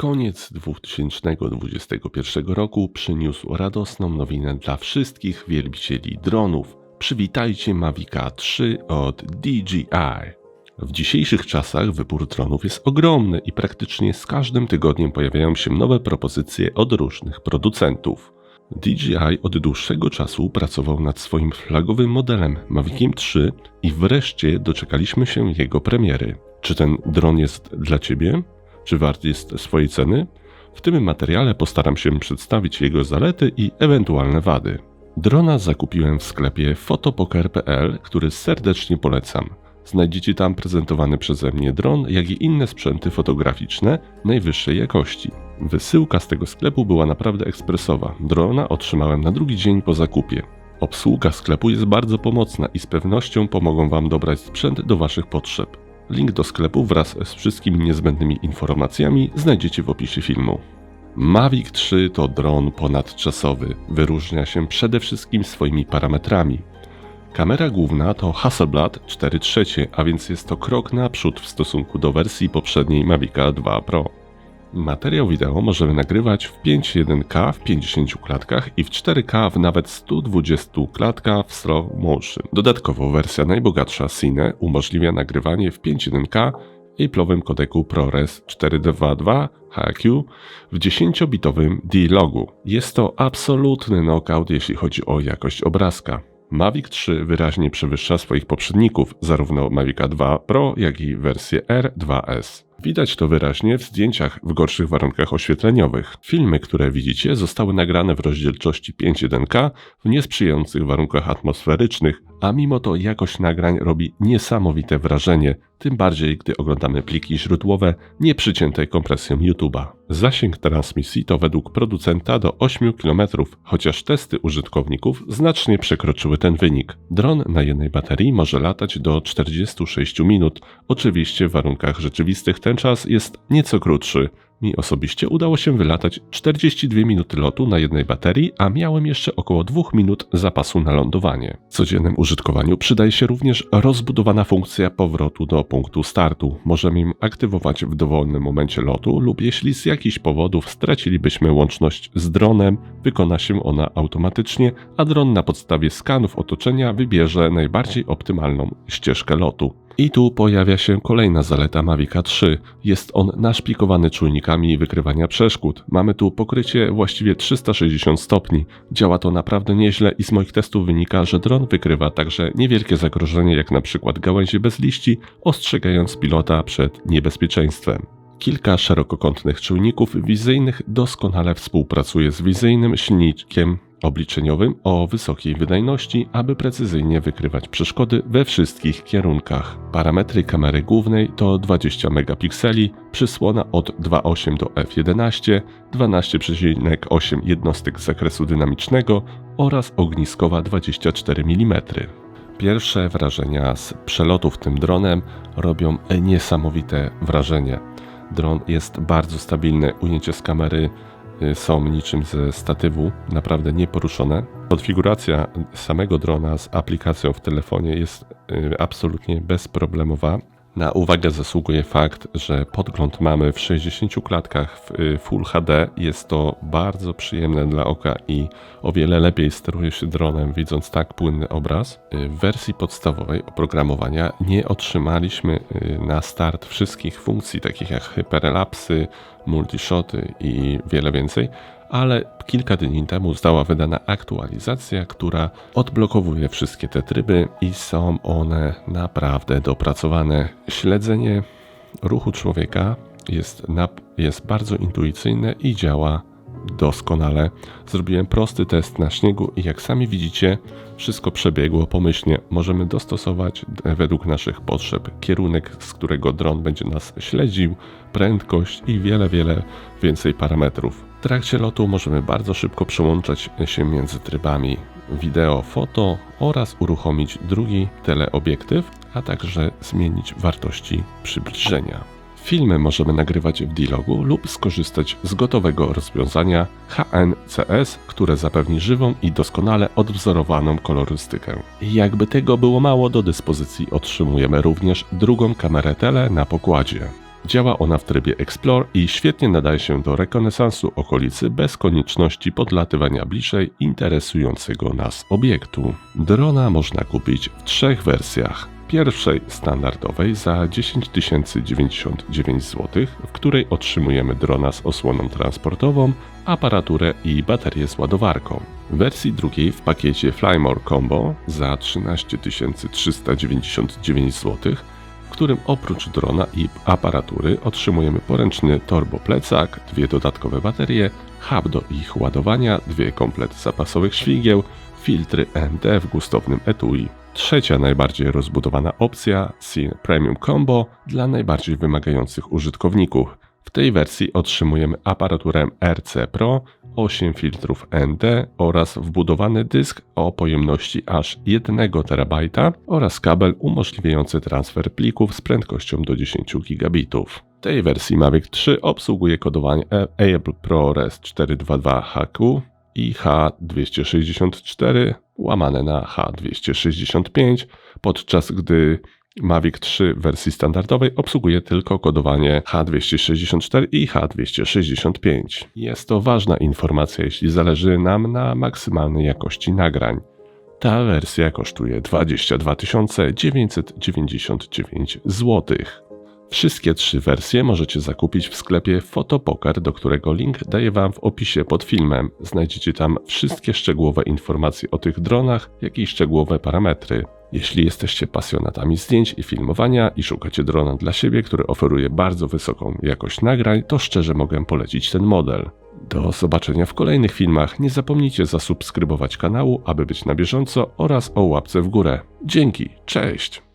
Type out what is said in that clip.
Koniec 2021 roku przyniósł radosną nowinę dla wszystkich wielbicieli dronów. Przywitajcie Mavica 3 od DJI. W dzisiejszych czasach wybór dronów jest ogromny i praktycznie z każdym tygodniem pojawiają się nowe propozycje od różnych producentów. DJI od dłuższego czasu pracował nad swoim flagowym modelem Maviciem 3 i wreszcie doczekaliśmy się jego premiery. Czy ten dron jest dla Ciebie? Czy wart jest swojej ceny? W tym materiale postaram się przedstawić jego zalety i ewentualne wady. Drona zakupiłem w sklepie fotopoker.pl, który serdecznie polecam. Znajdziecie tam prezentowany przeze mnie dron, jak i inne sprzęty fotograficzne najwyższej jakości. Wysyłka z tego sklepu była naprawdę ekspresowa. Drona otrzymałem na drugi dzień po zakupie. Obsługa sklepu jest bardzo pomocna i z pewnością pomogą Wam dobrać sprzęt do Waszych potrzeb. Link do sklepu wraz z wszystkimi niezbędnymi informacjami znajdziecie w opisie filmu. Mavic 3 to dron ponadczasowy. Wyróżnia się przede wszystkim swoimi parametrami. Kamera główna to Hasselblad 4 trzecie, a więc jest to krok naprzód w stosunku do wersji poprzedniej Mavica 2 Pro. Materiał wideo możemy nagrywać w 5.1K w 50 klatkach i w 4K w nawet 120 klatkach w slow motion. Dodatkowo wersja najbogatsza Cine umożliwia nagrywanie w 5.1K Apple'owym kodeku ProRes 422 HQ w 10-bitowym D-logu. Jest to absolutny knockout jeśli chodzi o jakość obrazka. Mavic 3 wyraźnie przewyższa swoich poprzedników, zarówno Mavic 2 Pro, jak i wersję R2S. Widać to wyraźnie w zdjęciach w gorszych warunkach oświetleniowych. Filmy, które widzicie, zostały nagrane w rozdzielczości 5.1K w niesprzyjających warunkach atmosferycznych, a mimo to jakość nagrań robi niesamowite wrażenie, tym bardziej gdy oglądamy pliki źródłowe nie przycięte kompresją YouTube'a. Zasięg transmisji to według producenta do 8 km, chociaż testy użytkowników znacznie przekroczyły ten wynik. Dron na jednej baterii może latać do 46 minut, oczywiście w warunkach rzeczywistych ten czas jest nieco krótszy, mi osobiście udało się wylatać 42 minuty lotu na jednej baterii, a miałem jeszcze około 2 minut zapasu na lądowanie. W codziennym użytkowaniu przydaje się również rozbudowana funkcja powrotu do punktu startu. Możemy ją aktywować w dowolnym momencie lotu lub jeśli z jakichś powodów stracilibyśmy łączność z dronem, wykona się ona automatycznie, a dron na podstawie skanów otoczenia wybierze najbardziej optymalną ścieżkę lotu. I tu pojawia się kolejna zaleta Mavica 3. Jest on naszpikowany czujnikami wykrywania przeszkód. Mamy tu pokrycie właściwie 360 stopni. Działa to naprawdę nieźle i z moich testów wynika, że dron wykrywa także niewielkie zagrożenie jak na przykład gałęzie bez liści, ostrzegając pilota przed niebezpieczeństwem. Kilka szerokokątnych czujników wizyjnych doskonale współpracuje z wizyjnym silnikiem obliczeniowym o wysokiej wydajności, aby precyzyjnie wykrywać przeszkody we wszystkich kierunkach. Parametry kamery głównej to 20 megapikseli, przysłona od 2.8 do f11, 12,8 jednostek zakresu dynamicznego oraz ogniskowa 24 mm. Pierwsze wrażenia z przelotów tym dronem robią niesamowite wrażenie. Dron jest bardzo stabilny, ujęcie z kamery są niczym ze statywu, naprawdę nieporuszone. Konfiguracja samego drona z aplikacją w telefonie jest y, absolutnie bezproblemowa. Na uwagę zasługuje fakt, że podgląd mamy w 60 klatkach w y, Full HD. Jest to bardzo przyjemne dla oka i o wiele lepiej steruje się dronem, widząc tak płynny obraz. Y, w wersji podstawowej oprogramowania nie otrzymaliśmy y, na start wszystkich funkcji, takich jak hyperlapsy, multishoty i wiele więcej ale kilka dni temu została wydana aktualizacja, która odblokowuje wszystkie te tryby i są one naprawdę dopracowane. Śledzenie ruchu człowieka jest, na, jest bardzo intuicyjne i działa doskonale. Zrobiłem prosty test na śniegu i jak sami widzicie, wszystko przebiegło pomyślnie. Możemy dostosować według naszych potrzeb kierunek, z którego dron będzie nas śledził, prędkość i wiele, wiele więcej parametrów. W trakcie lotu możemy bardzo szybko przełączać się między trybami wideo, foto oraz uruchomić drugi teleobiektyw, a także zmienić wartości przybliżenia. Filmy możemy nagrywać w D-Logu lub skorzystać z gotowego rozwiązania HNCS, które zapewni żywą i doskonale odwzorowaną kolorystykę. Jakby tego było mało, do dyspozycji otrzymujemy również drugą kamerę tele na pokładzie. Działa ona w trybie Explore i świetnie nadaje się do rekonesansu okolicy bez konieczności podlatywania bliżej interesującego nas obiektu. Drona można kupić w trzech wersjach. Pierwszej standardowej za 10 099 zł, w której otrzymujemy drona z osłoną transportową, aparaturę i baterię z ładowarką. Wersji drugiej w pakiecie Flymore Combo za 13 399 zł, w którym oprócz drona i aparatury otrzymujemy poręczny torboplecak, dwie dodatkowe baterie, hub do ich ładowania, dwie komplety zapasowych świgieł, filtry ND w gustownym etui. Trzecia najbardziej rozbudowana opcja Scene Premium Combo dla najbardziej wymagających użytkowników. W tej wersji otrzymujemy aparaturę RC Pro, 8 filtrów ND oraz wbudowany dysk o pojemności aż 1 TB oraz kabel umożliwiający transfer plików z prędkością do 10 gigabitów. Tej wersji Mavic 3 obsługuje kodowanie Able ProRes 422HQ i H264 łamane na H265, podczas gdy Mavic 3 w wersji standardowej obsługuje tylko kodowanie H264 i H265. Jest to ważna informacja, jeśli zależy nam na maksymalnej jakości nagrań. Ta wersja kosztuje 22 999 zł. Wszystkie trzy wersje możecie zakupić w sklepie Fotopoker, do którego link daję Wam w opisie pod filmem. Znajdziecie tam wszystkie szczegółowe informacje o tych dronach, jak i szczegółowe parametry. Jeśli jesteście pasjonatami zdjęć i filmowania i szukacie drona dla siebie, który oferuje bardzo wysoką jakość nagrań, to szczerze mogę polecić ten model. Do zobaczenia w kolejnych filmach. Nie zapomnijcie zasubskrybować kanału, aby być na bieżąco oraz o łapce w górę. Dzięki, cześć!